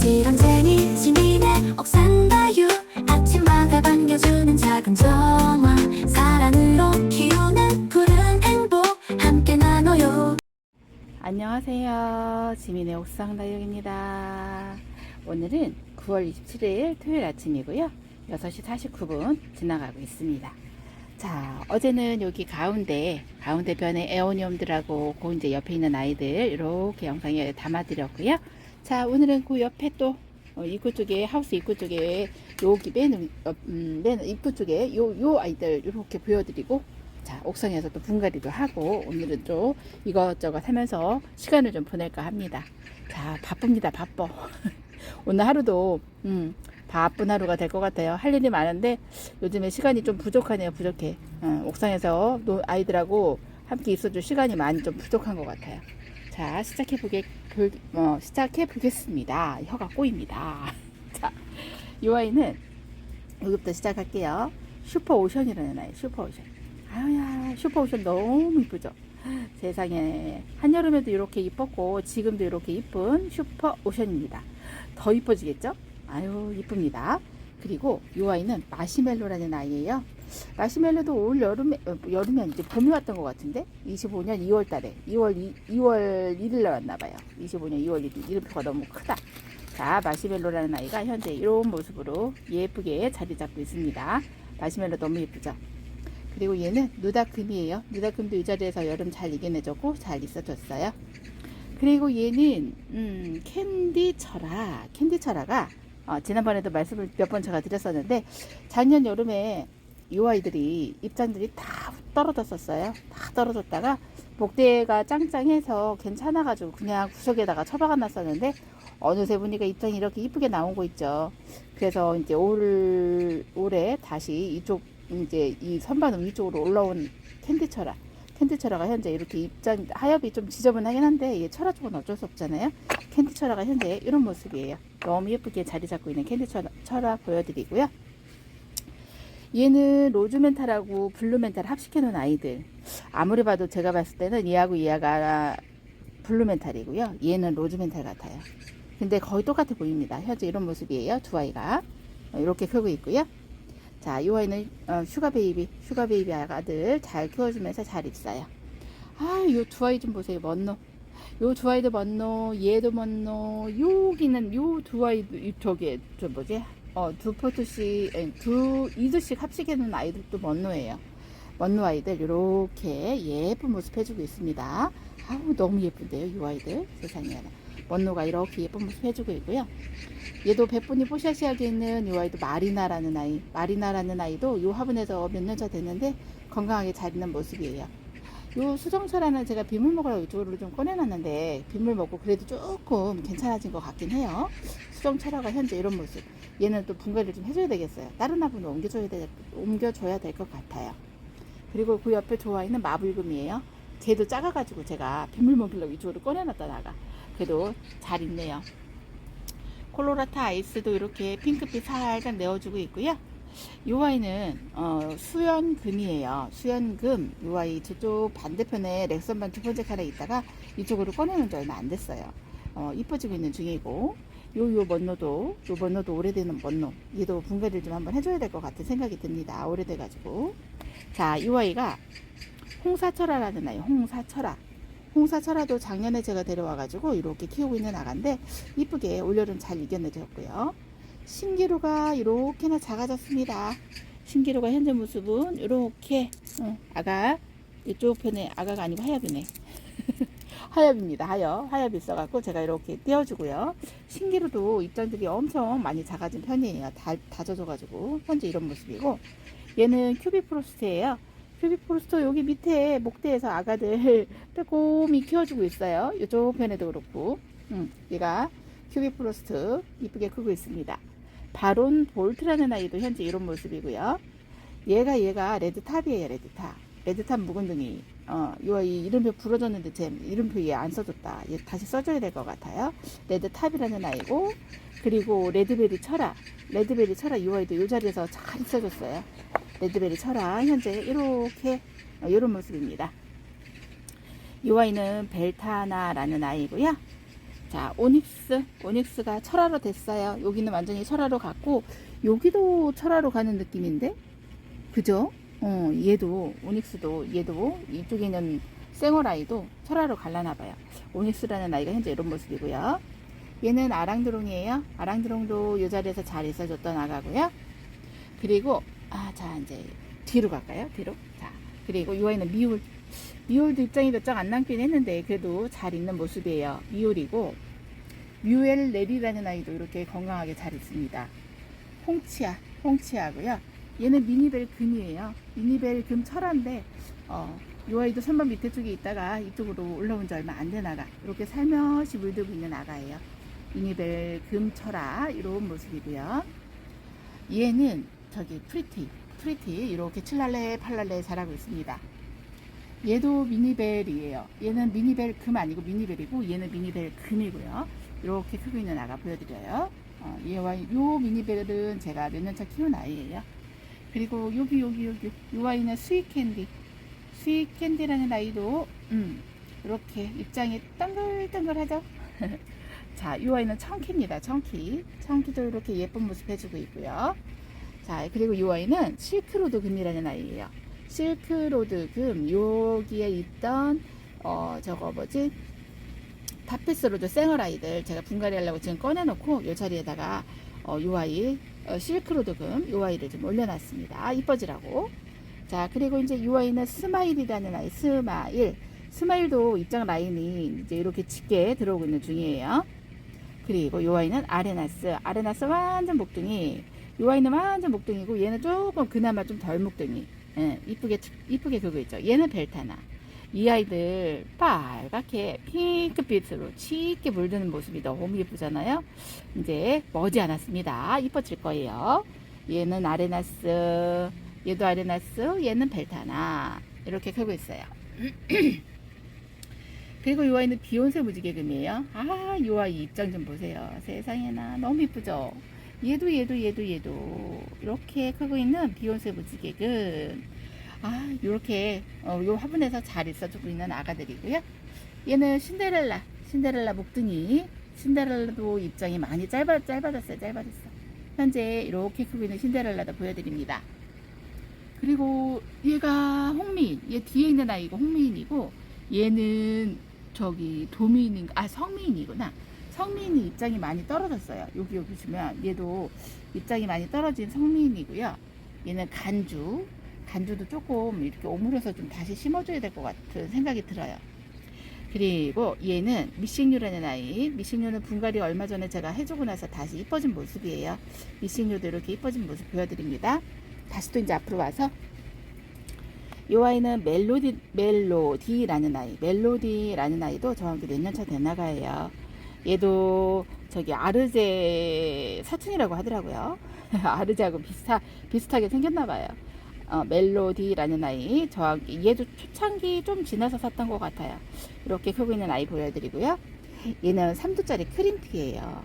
부지런쟁이 시민의 옥상가유 아침마다 반겨주는 작은 정화 사랑으로 키우는 푸른 행복 함께 나눠요 안녕하세요. 지민의 옥상 다육입니다. 오늘은 9월 27일 토요일 아침이고요. 6시 49분 지나가고 있습니다. 자, 어제는 여기 가운데, 가운데 변에 에오니움들하고 그 이제 옆에 있는 아이들 이렇게 영상에 담아 드렸고요. 자, 오늘은 그 옆에 또 어, 입구 쪽에, 하우스 입구 쪽에 여기 맨, 어, 음, 맨 입구 쪽에 요, 요 아이들 이렇게 보여드리고 자, 옥상에서 또 분갈이도 하고 오늘은 또 이것저것 하면서 시간을 좀 보낼까 합니다. 자, 바쁩니다. 바빠. 오늘 하루도 음, 바쁜 하루가 될 것 같아요. 할 일이 많은데 요즘에 시간이 좀 부족하네요. 부족해. 어, 옥상에서 노- 아이들하고 함께 있어줄 시간이 많이 좀 부족한 것 같아요. 자, 시작해 보게 볼- 어, 시작해 보겠습니다. 혀가 꼬입니다. 자, 이 아이는 여기부터 시작할게요. 슈퍼 오션이라는 아이. 슈퍼 오션. 아야, 슈퍼 오션 너무 이쁘죠? 세상에. 한여름에도 이렇게 이뻤고, 지금도 이렇게 이쁜 슈퍼 오션입니다. 더 이뻐지겠죠? 아유, 이쁩니다. 그리고 이 아이는 마시멜로라는 아이예요. 마시멜로도 올 여름에, 어, 여름에 이제 봄이 왔던 것 같은데? 25년 2월 달에. 2월, 2, 2월 1일 날 왔나 봐요. 25년 2월 1일. 이름표가 너무 크다. 자, 마시멜로라는 아이가 현재 이런 모습으로 예쁘게 자리 잡고 있습니다. 마시멜로 너무 예쁘죠? 그리고 얘는 누다금이에요. 누다금도 이 자리에서 여름 잘 이겨내줬고 잘 있어줬어요. 그리고 얘는 음, 캔디 철아. 캔디 철아가 어, 지난번에도 말씀을 몇 번 제가 드렸었는데 작년 여름에 이 아이들이 입장들이 다 떨어졌었어요. 다 떨어졌다가 목대가 짱짱해서 괜찮아가지고 그냥 구석에다가 처박아 놨었는데 어느새 보니까 입장이 이렇게 이쁘게 거 있죠. 그래서 이제 올 올해 다시 이쪽 이제 이 선반 위쪽으로 올라온 캔디철아. 캔디철아가 현재 이렇게 입장 하엽이 좀 지저분하긴 한데 이 철아 쪽은 어쩔 수 없잖아요. 캔디철아가 현재 이런 모습이에요. 너무 예쁘게 자리 잡고 있는 캔디철아 철아 보여드리고요. 얘는 로즈멘탈하고 블루멘탈 합식해 놓은 아이들. 아무리 봐도 제가 봤을 때는 얘하고 얘가 블루멘탈이고요. 얘는 로즈멘탈 같아요. 근데 거의 똑같아 보입니다. 현재 이런 모습이에요. 두 아이가 이렇게 크고 있고요. 자, 이 아이는 어, 슈가 베이비, 슈가 베이비 아가들 잘 키워주면서 잘 있어요. 아, 요 두 아이 좀 보세요. 먼노. 요 두 아이도 먼노, 얘도 먼노. 여기는 요 두 아이도 이 저기 저 뭐지? 어, 두 포트씩, 아니, 두 이두씩 놓은 아이들도 먼노예요. 먼노 아이들 이렇게 예쁜 모습 해주고 있습니다. 아우 너무 예쁜데요, 이 아이들 세상에. 먼노가 이렇게 예쁜 모습 해주고 있고요. 얘도 백분이 뽀샤시하게 있는 이 아이도 마리나라는 아이. 마리나라는 아이도 이 화분에서 몇 년 차 됐는데 건강하게 잘 있는 모습이에요. 요 수정철화는 제가 빗물 먹으라고 이쪽으로 좀 꺼내놨는데 빗물 먹고 그래도 조금 괜찮아진 것 같긴 해요. 수정철화가 현재 이런 모습. 얘는 또 분갈이를 좀 해줘야 되겠어요. 다른 화분으로 옮겨줘야 될, 옮겨줘야 될 것 같아요. 그리고 그 옆에 좋아 있는 마불금이에요. 걔도 작아가지고 제가 빗물 먹이려고 이쪽으로 꺼내놨다가 그래도 잘 있네요. 콜로라타 아이스도 이렇게 핑크빛 살짝 내어주고 있고요. 이 아이는 어, 수연금이에요. 수연금. 이 아이 저쪽 반대편에 렉선반 두 번째 칸에 있다가 이쪽으로 꺼내는 지 얼마 안 됐어요. 어, 이뻐지고 있는 중이고 요 요 먼노도 요 먼노도 오래되는 먼노 얘도 분갈이를 좀 한번 해줘야 될 것 같은 생각이 듭니다. 오래돼가지고 자 이 아이가 홍사철아라는 아이 홍사철아 홍사철아도 작년에 제가 데려와가지고 이렇게 키우고 있는 아가인데 이쁘게 올여름 잘 이겨내줬고요. 신기루가 이렇게나 작아졌습니다. 신기루가 현재 모습은 이렇게 어, 아가 이쪽 편에 아가가 아니고 하엽이네. 하엽입니다. 하엽. 하엽이 있어갖고 제가 이렇게 띄워주고요. 신기루도 입장들이 엄청 많이 작아진 편이에요. 다, 다져져가지고 현재 이런 모습이고 얘는 큐빅 프로스트예요. 큐빅 프로스트 여기 밑에 목대에서 아가들 빼꼼히 키워주고 있어요. 이쪽 편에도 그렇고 음, 얘가 큐빅 프로스트 이쁘게 크고 있습니다. 바론 볼트라는 아이도 현재 이런 모습이고요. 얘가 얘가 레드탑이에요. 레드탑. 레드탑 묵은둥이. 어, 요이 이름표 부러졌는데 제 이름표 얘 안 써줬다. 얘 다시 써줘야 될 것 같아요. 레드탑이라는 아이고 그리고 레드베리 철아. 레드베리 철아 이 아이도 이 자리에서 잘 있어줬어요. 레드베리 철아 현재 이렇게 어, 이런 모습입니다. 이 아이는 벨타나라는 아이고요. 자, 오닉스, 오닉스가 철화로 됐어요. 여기는 완전히 철화로 갔고, 여기도 철화로 가는 느낌인데? 그죠? 어, 얘도, 오닉스도, 얘도, 이쪽에 있는 생어라이도 철화로 갈라나봐요. 오닉스라는 아이가 현재 이런 모습이고요. 얘는 아랑드롱이에요. 아랑드롱도 이 자리에서 잘 있어줬던 아가고요. 그리고, 아, 자, 이제 뒤로 갈까요? 뒤로. 자, 그리고 이 아이는 미울. 미울도 입장이 몇 장 안 남긴 했는데 그래도 잘 있는 모습이에요. 미울이고 뮤엘 렐이라는 아이도 이렇게 건강하게 잘 있습니다. 홍치아, 홍치아고요. 얘는 미니벨 금이에요. 미니벨 금 철화인데 어, 이 아이도 선반 밑에 쪽에 있다가 이쪽으로 올라온 지 얼마 안 된 아가. 이렇게 살며시 물들고 있는 아가예요. 미니벨 금 철화 이런 모습이고요. 얘는 저기 프리티, 프리티 이렇게 칠랄레 팔랄레 자라고 있습니다. 얘도 미니벨이에요. 얘는 미니벨 금 아니고 미니벨이고 얘는 미니벨 금이고요. 이렇게 크고 있는 아가 보여드려요. 어, 얘와 요 미니벨은 제가 몇 년 차 키운 아이예요. 그리고 여기 여기 여기 요 아이는 스윗캔디, 스윗캔디라는 아이도 음, 이렇게 입장이 동글동글하죠. 자, 요 아이는 청키입니다. 청키, 청키도 이렇게 예쁜 모습 해주고 있고요. 자, 그리고 요 아이는 실크로드 금이라는 아이예요. 실크로드 금 여기에 있던 어 저거 뭐지 타피스로드 생얼 아이들 제가 분갈이 하려고 지금 꺼내놓고 요 자리에다가 어요 아이 어, 실크로드 금요 아이를 좀 올려놨습니다. 이뻐지라고. 자 그리고 이제 요 아이는 스마일이라는 아이 스마일. 스마일도 입장 라인이 이제 이렇게 짙게 들어오고 있는 중이에요. 그리고 요 아이는 아레나스. 아레나스 완전 목둥이. 요 아이는 완전 목둥이고 얘는 조금 그나마 좀 덜 목둥이. 예, 이쁘게 이쁘게 그거 있죠. 얘는 벨타나. 이 아이들 빨갛게 핑크빛으로 짙게 물드는 모습이 너무 예쁘잖아요. 이제 머지 않았습니다. 이뻐질 거예요. 얘는 아레나스, 얘도 아레나스, 얘는 벨타나 이렇게 크고 있어요. 그리고 이 아이는 비욘세 무지개금이에요. 아, 이 아이 입장 좀 보세요. 세상에나 너무 이쁘죠. 얘도 얘도 얘도 얘도 이렇게 크고 있는 비욘세 무지개금 아 이렇게 어, 요 화분에서 잘 있어주고 있는 아가들이고요. 얘는 신데렐라 신데렐라 목둥이. 신데렐라도 입장이 많이 짧아, 짧아졌어요 짧아졌어. 현재 이렇게 크고 있는 신데렐라도 보여드립니다. 그리고 얘가 홍미인 얘 뒤에 있는 아이가 홍미인이고 얘는 저기 도미인 아 성미인이구나. 성미인이 입장이 많이 떨어졌어요. 여기 여기 보시면 얘도 입장이 많이 떨어진 성미인이고요. 얘는 간주, 간주도 조금 이렇게 오므려서 좀 다시 심어줘야 될 것 같은 생각이 들어요. 그리고 얘는 미싱류라는 아이. 미싱류는 분갈이 얼마 전에 제가 해주고 나서 다시 이뻐진 모습이에요. 미싱류도 이렇게 이뻐진 모습 보여드립니다. 다시 또 이제 앞으로 와서 이 아이는 멜로디, 멜로디라는 아이. 멜로디라는 아이도 저한테 몇 년차된 아가예요. 얘도 저기 아르제 사촌이라고 하더라고요. 아르제하고 비슷하, 비슷하게 생겼나 봐요. 어, 멜로디라는 아이. 저 얘도 초창기 좀 지나서 샀던 것 같아요. 이렇게 크고 있는 아이 보여드리고요. 얘는 3두짜리 크림티예요.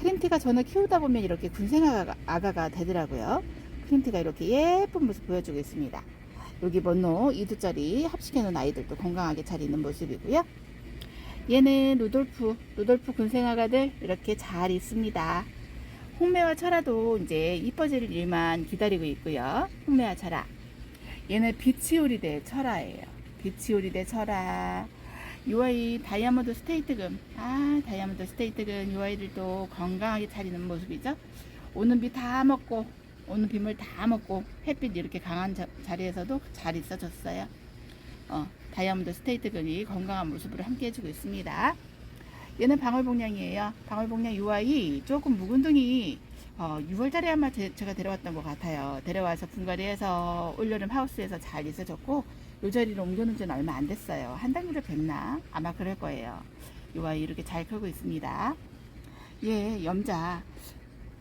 크림티가 저는 키우다 보면 이렇게 군생아가 아가가 되더라고요. 크림티가 이렇게 예쁜 모습 보여주고 있습니다. 여기 번호 2두짜리 합식해 놓은 아이들도 건강하게 잘 있는 모습이고요. 얘는 루돌프, 루돌프 군생아가들 이렇게 잘 있습니다. 홍매와 철화도 이제 이뻐질 일만 기다리고 있고요. 홍매와 철화. 얘는 비치오리 대 철화예요. 비치오리 대 철화. 이 아이 다이아몬드 스테이트금. 아, 다이아몬드 스테이트금. 이 아이들도 건강하게 잘 있는 모습이죠. 오는 비 다 먹고, 오는 빗물 다 먹고, 햇빛 이렇게 강한 자, 자리에서도 잘 있어졌어요. 어, 다이아몬드 스테이트근이 건강한 모습으로 함께 해주고 있습니다. 얘는 방울복냥이에요. 방울복냥 UI 조금 묵은둥이 어, 6월달에 아마 제, 가 데려왔던 것 같아요. 데려와서 분갈이해서 올여름 하우스에서 잘 있어졌고 요 자리로 옮겨놓은 지는 얼마 안 됐어요. 한달 정도 됐나? 아마 그럴 거예요. UI 이렇게 잘 크고 있습니다. 얘 염자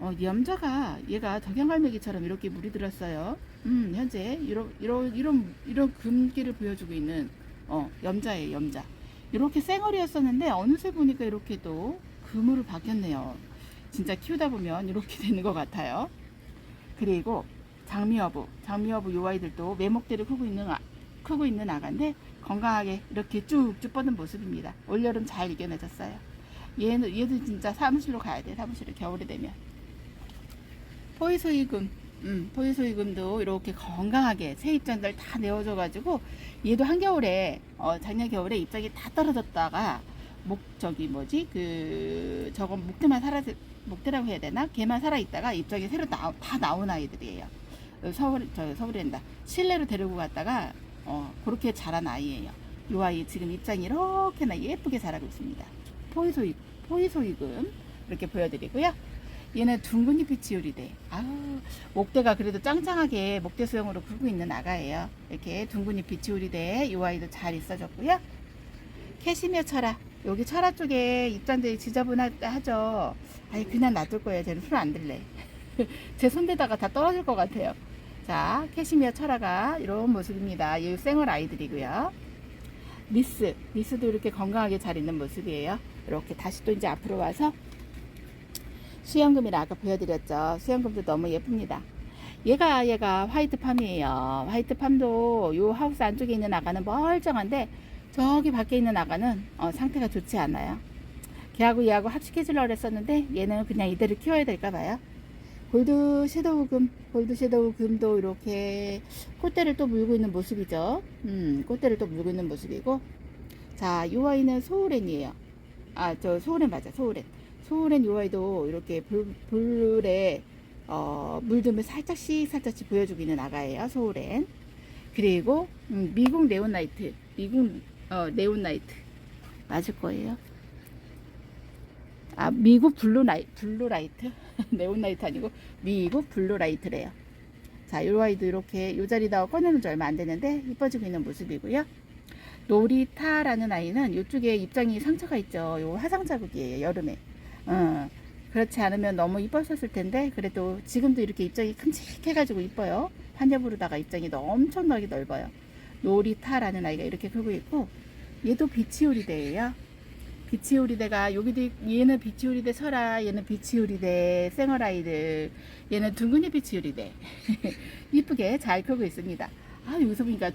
어, 이 염자가 얘가 덕양갈매기처럼 이렇게 물이 들었어요. 음, 현재 이런 이런 이런 이런 금기를 보여주고 있는 어, 염자예요, 염자. 이렇게 쌩얼이었었는데 어느새 보니까 이렇게 또 금으로 바뀌었네요. 진짜 키우다 보면 이렇게 되는 것 같아요. 그리고 장미여부, 장미여부 요 아이들도 매목대를 크고 있는 아, 크고 있는 아가인데 건강하게 이렇게 쭉쭉 뻗은 모습입니다. 올여름 잘 이겨내졌어요. 얘는 얘도 진짜 사무실로 가야 돼. 사무실에 겨울이 되면. 포이소이금, 음, 포이소이금도 이렇게 건강하게 새 입장들 다 내어줘가지고 얘도 한겨울에 어, 작년 겨울에 입장이 다 떨어졌다가 목 저기 뭐지 그 저건 목대만 살아 목대라고 해야 되나 걔만 살아 있다가 입장이 새로 나, 다 나온 아이들이에요. 어, 서울 저 서울이란다 실내로 데리고 갔다가 어, 그렇게 자란 아이예요. 이 아이 지금 입장이 이렇게나 예쁘게 자라고 있습니다. 포이소이 포이소이금 이렇게 보여드리고요. 얘는 둥근잎이 지우리대. 아우 목대가 그래도 짱짱하게 목대 수영으로 굴고 있는 아가예요. 이렇게 둥근잎이 지우리대. 이 아이도 잘 있어졌고요. 캐시미어 철아. 여기 철아 쪽에 입장들이 지저분하죠. 아니 그냥 놔둘 거예요. 쟤는 손 안 들래. 제 손대다가 다 떨어질 것 같아요. 자, 캐시미어 철아가 이런 모습입니다. 이 생얼 아이들이고요. 미스, 미스도 이렇게 건강하게 잘 있는 모습이에요. 이렇게 다시 또 이제 앞으로 와서 수영금이라 아까 보여드렸죠. 수영금도 너무 예쁩니다. 얘가 얘가 화이트 팜이에요. 화이트 팜도 요 하우스 안쪽에 있는 아가는 멀쩡한데 저기 밖에 있는 아가는 어, 상태가 좋지 않아요. 걔하고 얘하고 합식해주려고 했었는데 얘는 그냥 이대로 키워야 될까 봐요. 골드 섀도우 금, 골드 섀도우 금도 이렇게 꽃대를 또 물고 있는 모습이죠. 음, 꽃대를 또 물고 있는 모습이고. 자, 이 아이는 소울렌이에요. 아, 저 소울렌 맞아, 소울렌. 소울렌 이 아이도 이렇게 불, 불에 어, 물듬을 살짝씩 살짝씩 보여주고 있는 아가예요, 소울렌. 그리고 음, 미국 네온라이트, 미국 어, 네온라이트 맞을 거예요. 아, 미국 블루라이, 블루라이트? 네온라이트 아니고 미국 블루라이트래요. 자, 요 아이도 이렇게 요 자리다 꺼내는 지 얼마 안 되는데 이뻐지고 있는 모습이고요. 노리타라는 아이는 이쪽에 입장이 상처가 있죠. 요 화상 자국이에요, 여름에. 어, 그렇지 않으면 너무 이뻤었을 텐데 그래도 지금도 이렇게 입장이 큼직해가지고 이뻐요. 환엽으로다가 입장이 엄청나게 넓어요. 노리타라는 아이가 이렇게 크고 있고 얘도 비치오리대예요. 비치오리대가 여기도 있- 얘는 비치오리대 설아 얘는 비치오리대 생어라이들 얘는 둥근이 비치오리대 이쁘게 잘 크고 있습니다. 아 여기서 보니까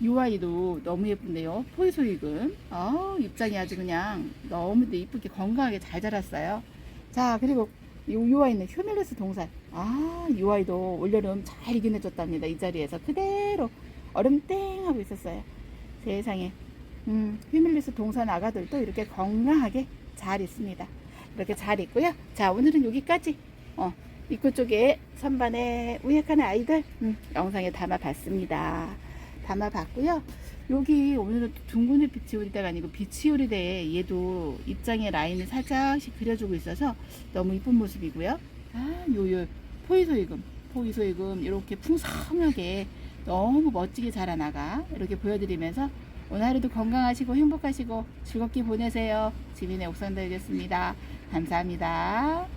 이 아이도 너무 예쁜데요. 포이소이금 아 입장이 아주 그냥 너무 이쁘게 건강하게 잘 자랐어요. 자 그리고 요, 요 아이는 휴밀레스 동산 아이 아이도 올여름 잘 이겨내줬답니다. 이 자리에서 그대로 얼음 땡 하고 있었어요. 세상에 음, 휴밀리스 동산 아가들도 이렇게 건강하게 잘 있습니다. 이렇게 잘 있고요. 자, 오늘은 여기까지 어, 입구 쪽에 선반에 우약한 아이들 음, 영상에 담아봤습니다. 담아봤고요. 여기 오늘은 둥근의 비치오리대가 아니고 비치오리대에 얘도 입장의 라인을 살짝씩 그려주고 있어서 너무 이쁜 모습이고요. 아, 요요 포이소이금, 포이소이금 이렇게 풍성하게 너무 멋지게 자라나가 이렇게 보여드리면서 오늘 하루도 건강하시고 행복하시고 즐겁게 보내세요. 지민의 옥상들겠습니다. 감사합니다.